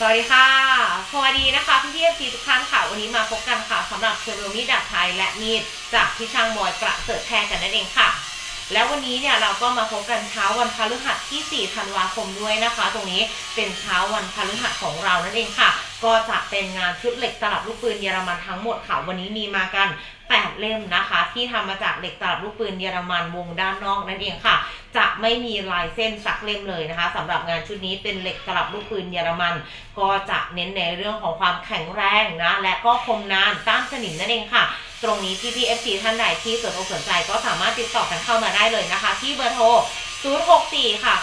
สวัสดีค่ะสวัสดีนะคะพี่พี่เอฟซีทุกท่านค่ะ วันนี้มาพบกันค่ะสำหรับเชอร์มีดดาบไทยและมีดจากพี่ช่างบอยประเสริฐแพรกันนั่นเองค่ะ แล้ววันนี้เนี่ยเราก็มาพบกันเช้าวันพฤหัสที่ 4 ธันวาคมด้วยนะคะ ตรงนี้เป็นเช้าวันพฤหัสของเรานั่นเองค่ะ ก็จะเป็นงานชุดเหล็กตลับลูกปืนเยอรมันทั้งหมดค่ะวันนี้มีมากัน8เล่มนะคะ ที่ทำมาจากเหล็กตลับลูกปืนเยอรมันวงด้านนอกนั่นเองค่ะ จะไม่มีลายเส้นสักเล่มเลยนะคะสำหรับงานชุดนี้เป็นเหล็กตลับลูกปืนเยอรมัน ก็จะเน้นในเรื่องของความแข็งแรงนะและก็คมนานต้านสนิมนั่นเองค่ะ ตรงนี้พี่พีเอฟซีท่านใดที่สนอกสนใจก็สามารถติดต่อกันเข้ามาได้เลยนะคะ ที่เบอร์โทร 064 ค่ะ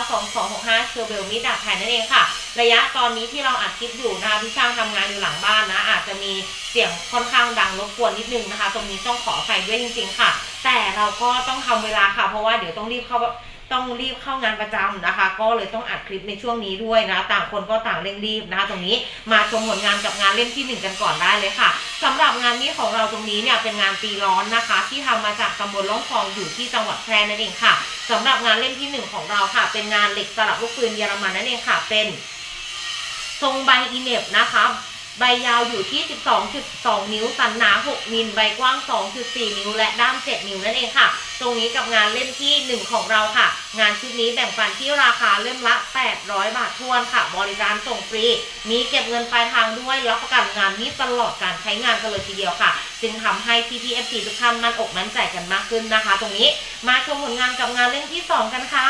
989 2265 เชอร์เบลมิดดาบไทยนั่นเองค่ะ ระยะตอนนี้ที่เราอัดคลิปอยู่นะคะพี่ช่างทำงานอยู่หลังบ้านนะ อาจจะมีเสียงค่อนข้างดังรบกวนนิดนึงนะคะ ตรงนี้ต้องขออภัยด้วยจริง ๆ ค่ะ แต่เราก็ต้องทำเวลาค่ะ เพราะว่าเดี๋ยวต้องรีบเข้า ต้องรีบเข้างานประจำนะคะ ก็เลยต้องอัดคลิปในช่วงนี้ด้วยนะ ต่างคนก็ต่างเร่งรีบนะคะ ตรงนี้มาชมผลงานกับงานเล่มที่หนึ่งกันก่อนได้เลยค่ะสำหรับงานนี้ของเราตรงนี้เนี่ยเป็นงานตีร้อนนะคะ ที่ทำมาจากตำบลล่องคลองอยู่ที่จังหวัดแพร่นั่นเองค่ะสำหรับงานเล่มที่หนึ่งของเราค่ะ เป็นงานเหล็กตลับลูกปืนเยอรมันนั่นเองค่ะ เป็นทรงใบอีเนบนะคะใบยาวอยู่ที่ 12.2 นิ้ว สันหนา 6 มิล ใบกว้าง 2.4 นิ้ว และด้าม 7 นิ้วนั่นเองค่ะ ตรงนี้กับงานเล่มที่ 1 ของเราค่ะ งานชุดนี้แบ่งปันที่ราคาเล่มละ 800 บาททวนค่ะ บริการส่งฟรี มีเก็บเงินปลายทางด้วย รับประกันงานนี้ตลอดการใช้งานกันเลยทีเดียวค่ะ จึงทำให้ PPFC ทุกท่านมั่นอกมั่นใจกันมากขึ้นนะคะ ตรงนี้มาชมผลงานกับงานเล่มที่ 2 กันค่ะ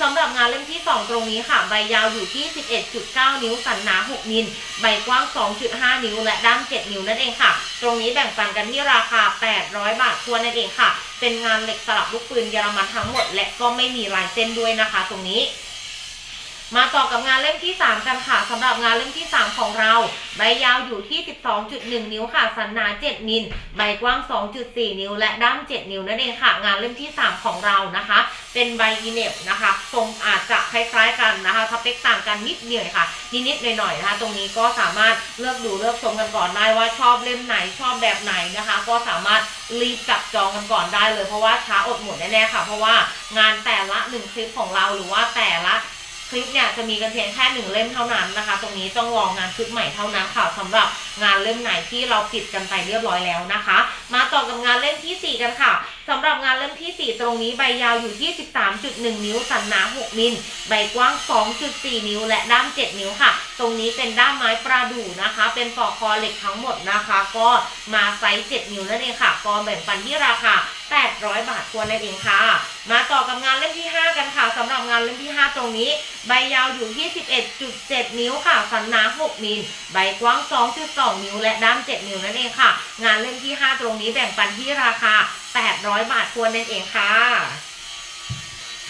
สำหรับงานเล่มที่ 2 ตรงนี้ค่ะ ใบยาวอยู่ที่ 11.9 นิ้วสันหนา 6 มิล ใบกว้าง 2.5 นิ้ว และด้าม 7 นิ้วนั่นเองค่ะ ตรงนี้แบ่งปันกันที่ราคา 800 บาททวนนั่นเองค่ะ เป็นงานเหล็กสลับลูกปืนเยอรมันทั้งหมด และก็ไม่มีลายเส้นด้วยนะคะ ตรงนี้ มาต่อกับงานเล่มที่ 3 กันค่ะสำหรับงานเล่มที่ 3 ของเรา ใบยาวอยู่ที่ 12.1 นิ้วค่ะ สันหนา 7 มิลใบกว้าง 2.4 นิ้ว และด้าม 7 นิ้วนั่นเองค่ะ งานเล่มที่ 3 ของเรานะคะ เป็นใบอีเนบนะคะทรงอาจจะคล้ายๆกันนะคะสเปคต่างกันนิดเดียวค่ะนิดๆหน่อยๆนะคะ ตรงนี้ก็สามารถเลือกดูเลือกชมกันก่อนได้ว่าชอบเล่มไหนชอบแบบไหนนะคะ ก็สามารถรีบจับจองกันก่อนได้เลยเพราะว่าช้าอดหมดแน่ๆค่ะ เพราะว่างานแต่ละหนึ่งคลิปของเราหรือว่าแต่ละ คลิปเนี่ยจะมีกันเพียงแค่หนึ่งเล่มเท่านั้นนะคะ ตรงนี้ต้องรองงานชุดใหม่เท่านั้นค่ะสำหรับงานเล่มไหนที่เราปิดกันไปเรียบร้อยแล้วนะคะ มาต่อกับงานเล่มที่ 4 กันค่ะสำหรับงานเล่มที่ 4 ตรงนี้ใบยาวอยู่ที่ 13.1 นิ้วสันหนา 6 มิลใบกว้าง 2.4 นิ้ว และด้าม 7 นิ้วค่ะ ตรงนี้เป็นด้ามไม้ประดู่นะคะ เป็นปอกคอเหล็กทั้งหมดนะคะ ก็มาไซส์ 7 นิ้วนั่นเองค่ะก็แบ่งปันที่ราคา 800 บาททวนนั่นเองค่ะ มาต่อกับงานเล่มที่ 5 กันค่ะสำหรับงานเล่มที่ 5 ตรงนี้ ใบยาวอยู่ที่ 11.7 นิ้วค่ะสันหนา6มิลใบกว้าง 2.2 นิ้ว และด้าม 7 นิ้วนั่นเองค่ะ งานเล่มที่ 5 ตรงนี้แบ่งปันที่ราคา 800 บาททวนนั่นเองค่ะ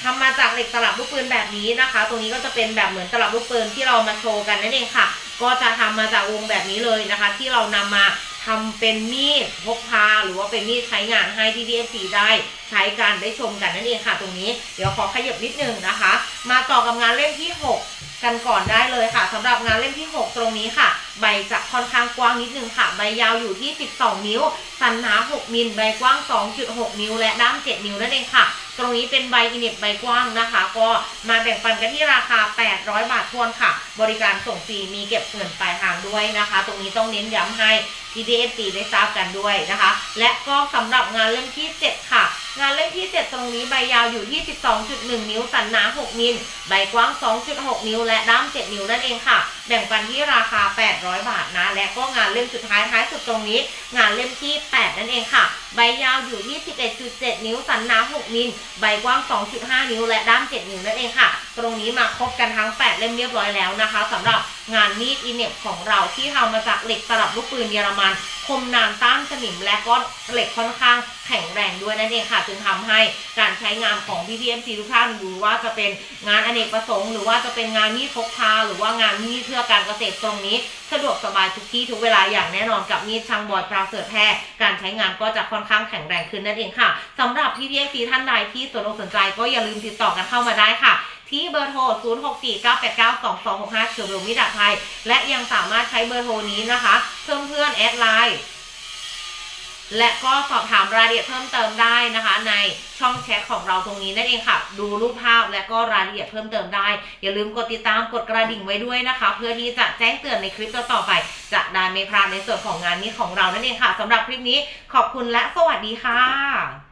ทำมาจากเหล็กตลับลูกปืนแบบนี้นะคะ ตรงนี้ก็จะเป็นแบบเหมือนตลับลูกปืนที่เรามาโชว์กันนั่นเองค่ะ ก็จะทำมาจากวงแบบนี้เลยนะคะ ที่เรานำมา ทำเป็นมีดพกพาหรือว่าเป็นมีดใช้งานให้ที่ DFC ได้ใช้การได้ชมกันนั่นเองค่ะ ตรงนี้เดี๋ยวขอขยับนิดนึงนะคะ มาต่อกับงานเล่มที่ 6 กันก่อนได้เลยค่ะสำหรับงานเล่มที่ 6 ตรงนี้ค่ะ ใบจะค่อนข้างกว้างนิดนึงค่ะ ใบยาวอยู่ที่ 12 นิ้ว สันหนา 6 มิล ใบกว้าง 2.6 นิ้ว และด้าม 7 นิ้วนั่นเองค่ะ ตรงนี้เป็นใบอินเนบใบกว้างนะคะ ก็มาแบ่งปันกันที่ราคา 800 บาททวนค่ะ บริการส่งฟรี มีเก็บเงินปลายทางด้วยนะคะ ตรงนี้ต้องเน้นย้ำให้ TDSC ได้ทราบกันด้วยนะคะ และก็สำหรับงานเล่มที่ 7 ค่ะงานเล่มที่ 7 ตรงนี้ใบยาวอยู่ที่ 12.1 นิ้ว สันหนา 6 มิล ใบกว้าง 2.6 นิ้ว และด้าม 7 นิ้วนั่นเองค่ะ แบ่งปันที่ราคา 800 บาทนะ และก็งานเล่มสุดท้ายท้ายสุดตรงนี้ งานเล่มที่ 8 นั่นเองค่ะ ใบยาวอยู่ที่ 11.7 นิ้ว สันหนา 6 มิล ใบกว้าง 2.5 นิ้ว และด้าม 7 นิ้วนั่นเองค่ะ ตรงนี้มาครบกันทั้ง 8 เล่มเรียบร้อยแล้วนะคะสำหรับงานมีดอินเน็บของเราที่ทำมาจากเหล็กตลับลูกปืนเยอรมัน คมนานต้านสนิมและก็เหล็กค่อนข้างแข็งแรงด้วยนั่นเองค่ะ จึงทำให้การใช้งานของ PPMC ทุกท่านหรือว่าจะเป็นงานอเนกประสงค์ หรือว่าจะเป็นงานมีดพกพาหรือว่างานมีดเพื่อการเกษตรตรงนี้ สะดวกสบายทุกที่ทุกเวลาอย่างแน่นอนกับมีดช่างบอยปราเสริฐแพร์การใช้งานก็จะค่อนข้างแข็งแรงขึ้นนั่นเองค่ะสำหรับพี่เพียงซีท่านใดที่สนอกสนใจก็อย่าลืมติดต่อกันเข้ามาได้ค่ะที่เบอร์โทร 0649892265เชียวเบลมิดาไทย และยังสามารถใช้เบอร์โทรนี้นะคะ เพิ่มเพื่อนแอดไลน์ และก็สอบถามรายละเอียดเพิ่มเติมได้นะคะ ในช่องแชทของเราตรงนี้นั่นเองค่ะ ดูรูปภาพและก็รายละเอียดเพิ่มเติมได้ อย่าลืมกดติดตามกดกระดิ่งไว้ด้วยนะคะ เพื่อที่จะแจ้งเตือนในคลิปต่อๆไป จะได้ไม่พลาดในส่วนของงานนี้ของเรานั่นเองค่ะสำหรับคลิปนี้ขอบคุณและสวัสดีค่ะ